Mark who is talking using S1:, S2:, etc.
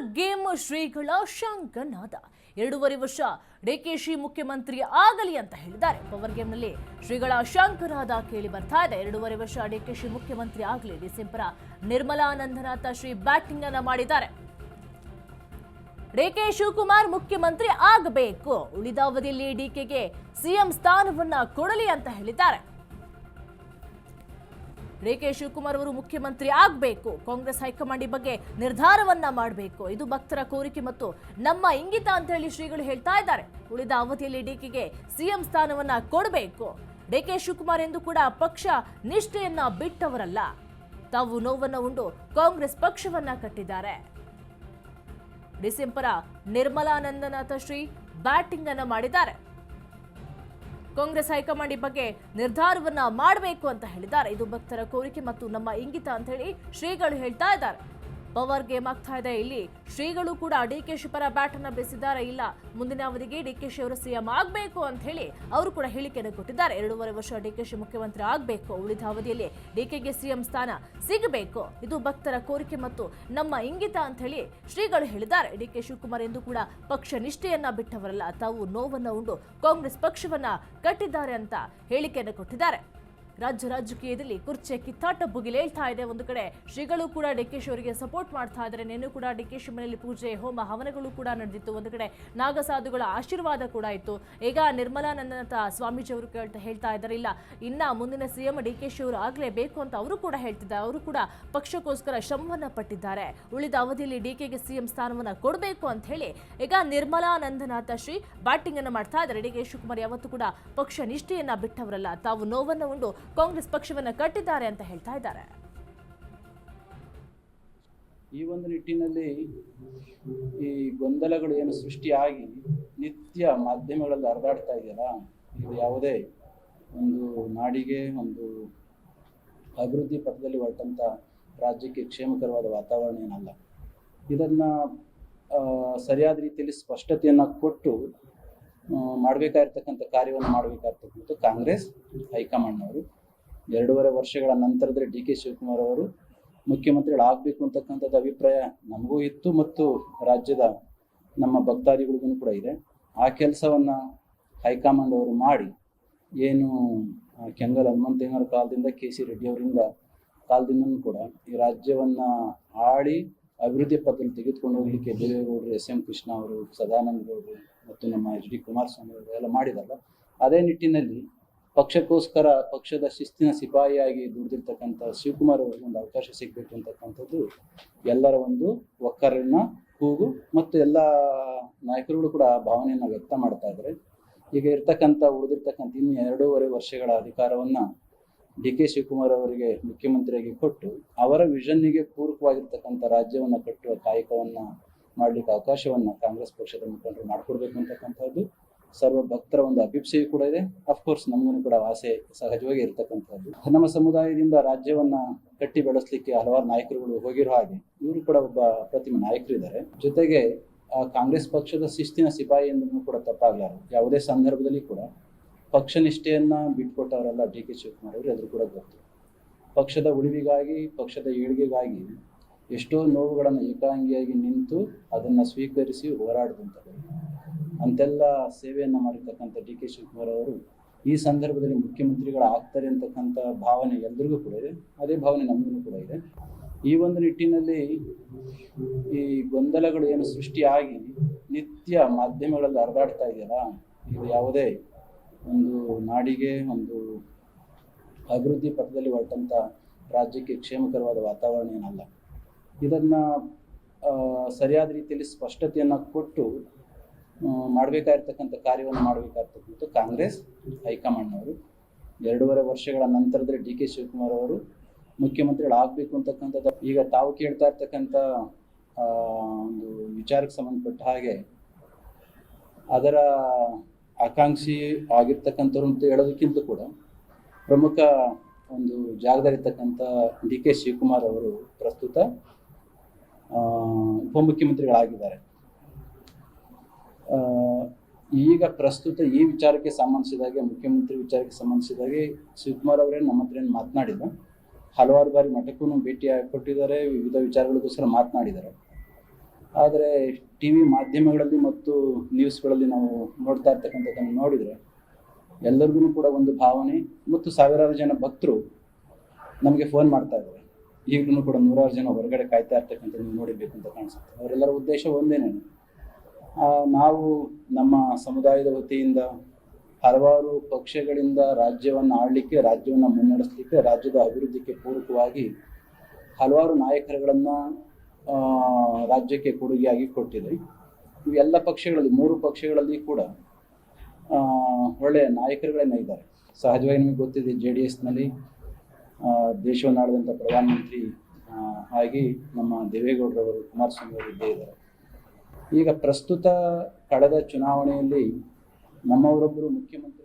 S1: Game ಶ್ರೀಗಳ ಶಂಕನಾದ. ಎರಡೂವರೆ ವರ್ಷ ಡಿಕೆಶಿ ಮುಖ್ಯಮಂತ್ರಿ ಆಗಲಿ ಅಂತ ಹೇಳಿದ್ದಾರೆ. ಪವರ್ ಗೇಮ್ನಲ್ಲಿ ಶ್ರೀಗಳ ಶಂಕನಾದ ಕೇಳಿ ಬರ್ತಾ ಇದೆ. ಎರಡೂವರೆ ವರ್ಷ ಡಿಕೆಶಿ ಮುಖ್ಯಮಂತ್ರಿ ಆಗಲಿ, ಡಿಸೆಂಬರ ನಿರ್ಮಲಾನಂದನಾಥ ಶ್ರೀ ಬ್ಯಾಟಿಂಗ್ ಅನ್ನ ಮಾಡಿದ್ದಾರೆ. ಡಿಕೆ ಶಿವಕುಮಾರ್ ಮುಖ್ಯಮಂತ್ರಿ ಆಗಬೇಕು. ಉಳಿದ ಅವಧಿಯಲ್ಲಿ ಡಿಕೆಗೆ ಸಿಎಂ ಸ್ಥಾನವನ್ನ ಕೊಡಲಿ ಅಂತ ಹೇಳಿದ್ದಾರೆ. ಡಿಕೆ ಶಿವಕುಮಾರ್ ಅವರು ಮುಖ್ಯಮಂತ್ರಿ ಆಗಬೇಕು. ಕಾಂಗ್ರೆಸ್ ಹೈಕಮಾಂಡ್ ಬಗ್ಗೆ ನಿರ್ಧಾರವನ್ನ ಮಾಡಬೇಕು. ಇದು ಭಕ್ತರ ಕೋರಿಕೆ ಮತ್ತು ನಮ್ಮ ಇಂಗಿತ ಅಂತ ಹೇಳಿ ಶ್ರೀಗಳು ಹೇಳ್ತಾ ಇದ್ದಾರೆ. ಉಳಿದ ಅವಧಿಯಲ್ಲಿ ಡಿಕೆಗೆ ಸಿಎಂ ಸ್ಥಾನವನ್ನ ಕೊಡಬೇಕು. ಡಿಕೆ ಶಿವಕುಮಾರ್ ಎಂದು ಕೂಡ ಪಕ್ಷ ನಿಷ್ಠೆಯನ್ನ ಬಿಟ್ಟವರಲ್ಲ. ತಾವು ನೋವನ್ನು ಉಂಡು ಕಾಂಗ್ರೆಸ್ ಪಕ್ಷವನ್ನ ಕಟ್ಟಿದ್ದಾರೆ. ಡಿಸೆಂಬರ ನಿರ್ಮಲಾನಂದನಾಥ ಶ್ರೀ ಬ್ಯಾಟಿಂಗ್ ಅನ್ನು ಮಾಡಿದ್ದಾರೆ. ಕಾಂಗ್ರೆಸ್ ಹೈಕಮಾಂಡ್ ಈ ಬಗ್ಗೆ ನಿರ್ಧಾರವನ್ನ ಮಾಡಬೇಕು ಅಂತ ಹೇಳಿದ್ದಾರೆ. ಇದು ಭಕ್ತರ ಕೋರಿಕೆ ಮತ್ತು ನಮ್ಮ ಇಂಗಿತ ಅಂತ ಹೇಳಿ ಶ್ರೀಗಳು ಹೇಳ್ತಾ ಇದ್ದಾರೆ. ಪವರ್ ಗೇಮ್ ಆಗ್ತಾ ಇದೆ ಇಲ್ಲಿ. ಶ್ರೀಗಳು ಕೂಡ ಡಿಕೆಶಿ ಪರ ಬ್ಯಾಟ್ ಅನ್ನ ಬೆಸಿದ್ದಾರೆ ಇಲ್ಲ, ಮುಂದಿನ ಅವಧಿಗೆ ಡಿಕೆಶಿ ಅವರು ಸಿಎಂ ಆಗಬೇಕು ಅಂತ ಹೇಳಿ ಅವರು ಕೂಡ ಹೇಳಿಕೆಯನ್ನು ಕೊಟ್ಟಿದ್ದಾರೆ. ಎರಡೂವರೆ ವರ್ಷ ಡಿಕೆಶಿ ಮುಖ್ಯಮಂತ್ರಿ ಆಗಬೇಕು. ಉಳಿದ ಅವಧಿಯಲ್ಲಿ ಡಿಕೆಗೆ ಸಿಎಂ ಸ್ಥಾನ ಸಿಗಬೇಕು. ಇದು ಭಕ್ತರ ಕೋರಿಕೆ ಮತ್ತು ನಮ್ಮ ಇಂಗಿತ ಅಂತ ಹೇಳಿ ಶ್ರೀಗಳು ಹೇಳಿದ್ದಾರೆ. ಡಿಕೆ ಶಿವಕುಮಾರ್ ಎಂದು ಕೂಡ ಪಕ್ಷ ನಿಷ್ಠೆಯನ್ನ ಬಿಟ್ಟವರಲ್ಲ. ತಾವು ನೋವನ್ನು ಉಂಡು ಕಾಂಗ್ರೆಸ್ ಪಕ್ಷವನ್ನ ಕಟ್ಟಿದ್ದಾರೆ ಅಂತ ಹೇಳಿಕೆಯನ್ನು ಕೊಟ್ಟಿದ್ದಾರೆ. ರಾಜ್ಯ ರಾಜಕೀಯದಲ್ಲಿ ಕುರ್ಚೆ ಕಿತ್ತಾಟ ಬುಗಿಲೇಳ್ತಾ ಇದೆ. ಒಂದು ಕಡೆ ಶ್ರೀಗಳು ಕೂಡ ಡಿಕೆಶಿ ಅವರಿಗೆ ಸಪೋರ್ಟ್ ಮಾಡ್ತಾ ಇದ್ದಾರೆ. ನೆನ್ನೆ ಕೂಡ ಡಿಕೆಶಿ ಮನೆಯಲ್ಲಿ ಪೂಜೆ, ಹೋಮ, ಹವನಗಳು ಕೂಡ ನಡೆದಿತ್ತು. ಒಂದು ಕಡೆ ನಾಗಸಾಧುಗಳ ಆಶೀರ್ವಾದ ಕೂಡ ಇತ್ತು. ಈಗ ನಿರ್ಮಲಾನಂದನಾಥ ಸ್ವಾಮೀಜಿ ಅವರು ಹೇಳ್ತಾ ಇದ್ದಾರೆ. ಇಲ್ಲ, ಇನ್ನ ಮುಂದಿನ ಸಿಎಂ ಶಿ ಅವರು ಆಗಲೇಬೇಕು ಅಂತ ಅವರು ಕೂಡ ಹೇಳ್ತಿದ್ದಾರೆ. ಅವರು ಕೂಡ ಪಕ್ಷಕ್ಕೋಸ್ಕರ ಶ್ರಮವನ್ನ ಪಟ್ಟಿದ್ದಾರೆ. ಉಳಿದ ಅವಧಿಯಲ್ಲಿ ಡಿಕೆಗೆ ಸಿಎಂ ಸ್ಥಾನವನ್ನ ಕೊಡಬೇಕು ಅಂತ ಹೇಳಿ ಈಗ ನಿರ್ಮಲಾನಂದನಾಥ ಶ್ರೀ ಬ್ಯಾಟಿಂಗ್ ಅನ್ನು ಮಾಡ್ತಾ ಇದ್ದಾರೆ. ಡಿ ಕೆ ಶಿವಕುಮಾರ್ ಯಾವತ್ತೂ ಕೂಡ ಪಕ್ಷ ನಿಷ್ಠೆಯನ್ನ ಬಿಟ್ಟವರಲ್ಲ. ತಾವು ನೋವನ್ನು ಉಂಡು ಕಾಂಗ್ರೆಸ್ ಪಕ್ಷವನ್ನು ಕಟ್ಟಿದ್ದಾರೆ ಅಂತ ಹೇಳ್ತಾ ಇದ್ದಾರೆ.
S2: ಈ ಒಂದು ನಿಟ್ಟಿನಲ್ಲಿ ಈ ಗೊಂದಲಗಳು ಏನು ಸೃಷ್ಟಿಯಾಗಿ ನಿತ್ಯ ಮಾಧ್ಯಮಗಳಲ್ಲಿ ಹರಿದಾಡ್ತಾ ಇದೆಯಲ್ಲ, ಇದು ಯಾವುದೇ ಒಂದು ನಾಡಿಗೆ ಒಂದು ಅಭಿವೃದ್ಧಿ ಪಥದಲ್ಲಿ ಹೊರಟಂಥ ರಾಜ್ಯಕ್ಕೆ ಕ್ಷೇಮಕರವಾದ ವಾತಾವರಣ ಏನಲ್ಲ. ಇದನ್ನು ಸರಿಯಾದ ರೀತಿಯಲ್ಲಿ ಸ್ಪಷ್ಟತೆಯನ್ನು ಕೊಟ್ಟು ಮಾಡಬೇಕಾಗಿರ್ತಕ್ಕಂಥ ಕಾರ್ಯವನ್ನು ಮಾಡಬೇಕಾಗಿರ್ತಕ್ಕಂಥ ಕಾಂಗ್ರೆಸ್, ಹೈಕಮಾಂಡ್ನವರು ಎರಡೂವರೆ ವರ್ಷಗಳ ನಂತರದಲ್ಲಿ ಡಿ ಕೆ ಶಿವಕುಮಾರ್ ಅವರು ಮುಖ್ಯಮಂತ್ರಿಗಳಾಗಬೇಕು ಅಂತಕ್ಕಂಥದ್ದು ಅಭಿಪ್ರಾಯ ನಮಗೂ ಇತ್ತು ಮತ್ತು ರಾಜ್ಯದ ನಮ್ಮ ಭಕ್ತಾದಿಗಳಿಗೂ ಕೂಡ ಇದೆ. ಆ ಕೆಲಸವನ್ನು ಹೈಕಮಾಂಡ್ ಅವರು ಮಾಡಿ ಏನು ಕೆಂಗಲ್ ಹನುಮಂತಯ್ಯನವರ ಕಾಲದಿಂದ ಕೆ ಸಿ ರೆಡ್ಡಿ ಅವರಿಂದ ಕಾಲದಿಂದನೂ ಕೂಡ ಈ ರಾಜ್ಯವನ್ನು ಆಳಿ ಅಭಿವೃದ್ಧಿ ಪಥದಲ್ಲಿ ತೆಗೆದುಕೊಂಡು ಹೋಗ್ಲಿಕ್ಕೆ ದೇವೇಗೌಡರು, ಎಸ್ ಎಂ ಕೃಷ್ಣ ಅವರು, ಸದಾನಂದ ಗೌಡರು ಮತ್ತು ನಮ್ಮ ಎಚ್ ಡಿ ಕುಮಾರಸ್ವಾಮಿ ಅವರು ಎಲ್ಲ ಮಾಡಿದಾಗ, ಅದೇ ನಿಟ್ಟಿನಲ್ಲಿ ಪಕ್ಷಕ್ಕೋಸ್ಕರ ಪಕ್ಷದ ಶಿಸ್ತಿನ ಸಿಪಾಯಿಯಾಗಿ ದುಡಿದಿರ್ತಕ್ಕಂಥ ಶಿವಕುಮಾರ್ ಅವರಿಗೆ ಒಂದು ಅವಕಾಶ ಸಿಗಬೇಕು ಅಂತಕ್ಕಂಥದ್ದು ಎಲ್ಲರ ಒಂದು ಒಕ್ಕರನ್ನ, ಕೂಗು ಮತ್ತು ಎಲ್ಲ ನಾಯಕರುಗಳು ಕೂಡ ಆ ಭಾವನೆಯನ್ನು ವ್ಯಕ್ತ ಮಾಡ್ತಾ ಇದ್ದಾರೆ. ಈಗ ಇರ್ತಕ್ಕಂಥ, ಉಳಿದಿರ್ತಕ್ಕಂಥ ಇನ್ನು ಎರಡೂವರೆ ವರ್ಷಗಳ ಅಧಿಕಾರವನ್ನು ಡಿ ಕೆ ಶಿವಕುಮಾರ್ ಅವರಿಗೆ ಮುಖ್ಯಮಂತ್ರಿಯಾಗಿ ಕೊಟ್ಟು ಅವರ ವಿಷನ್ನಿಗೆ ಪೂರಕವಾಗಿರ್ತಕ್ಕಂಥ ರಾಜ್ಯವನ್ನು ಕಟ್ಟುವ ಕಾಯಕವನ್ನು ಮಾಡಲಿಕ್ಕೆ ಅವಕಾಶವನ್ನು ಕಾಂಗ್ರೆಸ್ ಪಕ್ಷದ ಮುಖಂಡರು ಮಾಡಿಕೊಡ್ಬೇಕು ಅಂತಕ್ಕಂಥದ್ದು. ಸರ್ವ ಭಕ್ತರ ಒಂದು ಅಭಿಪ್ಸೆಯೂ ಕೂಡ ಇದೆ. ಅಫ್ಕೋರ್ಸ್ ನಮಗೂ ಕೂಡ ಆಸೆ ಸಹಜವಾಗಿ ಇರತಕ್ಕಂಥದ್ದು. ನಮ್ಮ ಸಮುದಾಯದಿಂದ ರಾಜ್ಯವನ್ನ ಕಟ್ಟಿ ಬೆಳೆಸಲಿಕ್ಕೆ ಹಲವಾರು ನಾಯಕರುಗಳು ಹೋಗಿರೋ ಹಾಗೆ, ಇವರು ಕೂಡ ಒಬ್ಬ ಪ್ರತಿಮ ನಾಯಕರು ಇದ್ದಾರೆ. ಜೊತೆಗೆ ಕಾಂಗ್ರೆಸ್ ಪಕ್ಷದ ಶಿಸ್ತಿನ ಸಿಪಾಯಿ ಎಂದ್ರೂ ಕೂಡ ತಪ್ಪಾಗಲಾರ ಯಾವುದೇ ಸಂದರ್ಭದಲ್ಲಿ ಕೂಡ ಪಕ್ಷ ನಿಷ್ಠೆಯನ್ನ ಬಿಟ್ಕೊಟ್ಟವರೆಲ್ಲ ಡಿ ಕೆ ಶಿವಕುಮಾರ್ ಅವರು ಎದುರು ಕೂಡ ಗೊತ್ತು. ಪಕ್ಷದ ಉಳಿವಿಗಾಗಿ, ಪಕ್ಷದ ಏಳಿಗೆಗಾಗಿ ಎಷ್ಟೋ ನೋವುಗಳನ್ನು ಏಕಾಂಗಿಯಾಗಿ ನಿಂತು ಅದನ್ನು ಸ್ವೀಕರಿಸಿ ಹೋರಾಡಿದಂಥವರು. ಅಂತೆಲ್ಲ ಸೇವೆಯನ್ನು ಮಾಡಿರ್ತಕ್ಕಂಥ ಡಿ ಕೆ ಶಿವಕುಮಾರ್ ಅವರು ಈ ಸಂದರ್ಭದಲ್ಲಿ ಮುಖ್ಯಮಂತ್ರಿಗಳು ಆಗ್ತಾರೆ ಅಂತಕ್ಕಂಥ ಭಾವನೆ ಎಲ್ರಿಗೂ ಕೂಡ ಇದೆ. ಅದೇ ಭಾವನೆ ನಮಗೂ ಕೂಡ ಇದೆ. ಈ ಒಂದು ನಿಟ್ಟಿನಲ್ಲಿ ಈ ಗೊಂದಲಗಳು ಏನು ಸೃಷ್ಟಿಯಾಗಿ ನಿತ್ಯ ಮಾಧ್ಯಮಗಳಲ್ಲಿ ಹರಿದಾಡ್ತಾ ಇದೆಯಲ್ಲ, ಇದು ಯಾವುದೇ ಒಂದು ನಾಡಿಗೆ ಒಂದು ಅಭಿವೃದ್ಧಿ ಪಥದಲ್ಲಿ ಹೊರಟಂಥ ರಾಜ್ಯಕ್ಕೆ ಕ್ಷೇಮಕರವಾದ ವಾತಾವರಣ ಏನಲ್ಲ. ಇದನ್ನು ಸರಿಯಾದ ರೀತಿಯಲ್ಲಿ ಸ್ಪಷ್ಟತೆಯನ್ನು ಕೊಟ್ಟು ಮಾಡಬೇಕಾಗಿರ್ತಕ್ಕಂಥ ಕಾರ್ಯವನ್ನು ಮಾಡಬೇಕಾಗಿರ್ತಕ್ಕಂಥ ಕಾಂಗ್ರೆಸ್ ಹೈಕಮಾಂಡ್ನವರು. ಎರಡೂವರೆ ವರ್ಷಗಳ ನಂತರದಲ್ಲಿ ಡಿ ಕೆ ಶಿವಕುಮಾರ್ ಅವರು ಮುಖ್ಯಮಂತ್ರಿಗಳಾಗಬೇಕು ಅಂತಕ್ಕಂಥದ್ದು. ಈಗ ತಾವು ಕೇಳ್ತಾ ಇರ್ತಕ್ಕಂಥ ಒಂದು ವಿಚಾರಕ್ಕೆ ಸಂಬಂಧಪಟ್ಟ ಹಾಗೆ ಅದರ ಆಕಾಂಕ್ಷಿ ಆಗಿರ್ತಕ್ಕಂಥವ್ರು ಅಂತ ಹೇಳೋದಕ್ಕಿಂತ ಕೂಡ ಪ್ರಮುಖ ಒಂದು ಜಾಗದಲ್ಲಿರ್ತಕ್ಕಂಥ ಡಿ ಕೆ ಶಿವಕುಮಾರ್ ಅವರು ಪ್ರಸ್ತುತ ಉಪಮುಖ್ಯಮಂತ್ರಿಗಳಾಗಿದ್ದಾರೆ. ಈಗ ಪ್ರಸ್ತುತ ಈ ವಿಚಾರಕ್ಕೆ ಸಂಬಂಧಿಸಿದಾಗೆ, ಮುಖ್ಯಮಂತ್ರಿ ವಿಚಾರಕ್ಕೆ ಸಂಬಂಧಿಸಿದಾಗೆ ಶಿವಕುಮಾರ್ ಅವರೇ ನಮ್ಮ ಹತ್ರ ಏನು ಮಾತನಾಡಿಲ್ಲ. ಹಲವಾರು ಬಾರಿ ಮಠಕ್ಕೂ ಭೇಟಿ ಕೊಟ್ಟಿದ್ದಾರೆ, ವಿವಿಧ ವಿಚಾರಗಳಿಗೋಸ್ಕರ ಮಾತನಾಡಿದ್ದಾರೆ. ಆದರೆ ಟಿ ವಿ ಮಾಧ್ಯಮಗಳಲ್ಲಿ ಮತ್ತು ನ್ಯೂಸ್ಗಳಲ್ಲಿ ನಾವು ನೋಡ್ತಾ ಇರ್ತಕ್ಕಂಥದ್ದನ್ನು ನೋಡಿದರೆ ಎಲ್ಲರಿಗೂ ಕೂಡ ಒಂದು ಭಾವನೆ ಮತ್ತು ಸಾವಿರಾರು ಜನ ಭಕ್ತರು ನಮಗೆ ಫೋನ್ ಮಾಡ್ತಾ ಇದ್ದಾರೆ. ಈಗಲೂ ಕೂಡ ನೂರಾರು ಜನ ಹೊರಗಡೆ ಕಾಯ್ತಾ ಇರ್ತಕ್ಕಂಥದ್ದು ನೋಡಬೇಕು ಅಂತ ಕಾಣಿಸುತ್ತೆ. ಅವರೆಲ್ಲರ ಉದ್ದೇಶ ಒಂದೇನೇನು? ನಾವು ನಮ್ಮ ಸಮುದಾಯದ ವತಿಯಿಂದ ಹಲವಾರು ಪಕ್ಷಗಳಿಂದ ರಾಜ್ಯವನ್ನು ಆಳಲಿಕ್ಕೆ, ರಾಜ್ಯವನ್ನು ಮುನ್ನಡೆಸಲಿಕ್ಕೆ, ರಾಜ್ಯದ ಅಭಿವೃದ್ಧಿಗೆ ಪೂರಕವಾಗಿ ಹಲವಾರು ನಾಯಕರುಗಳನ್ನು ರಾಜ್ಯಕ್ಕೆ ಕೊಡುಗೆಯಾಗಿ ಕೊಟ್ಟಿದೆ. ಇವೆಲ್ಲ ಪಕ್ಷಗಳಲ್ಲಿ, ಮೂರು ಪಕ್ಷಗಳಲ್ಲಿ ಕೂಡ ಒಳ್ಳೆಯ ನಾಯಕರುಗಳೇನ ಇದ್ದಾರೆ. ಸಹಜವಾಗಿ ನಿಮಗೆ ಗೊತ್ತಿದೆ, ಜೆ ಡಿ ಎಸ್ನಲ್ಲಿ ದೇಶವನ್ನು ಆಳಿದಂಥ ಪ್ರಧಾನಮಂತ್ರಿ ಆಗಿ ನಮ್ಮ ದೇವೇಗೌಡರವರು ಕುಮಾರಸ್ವಾಮಿ ಅವರು ಇದ್ದೇ ಇದ್ದಾರೆ. ಈಗ ಪ್ರಸ್ತುತ ಕಳೆದ ಚುನಾವಣೆಯಲ್ಲಿ ನಮ್ಮವರೊಬ್ಬರು ಮುಖ್ಯಮಂತ್ರಿ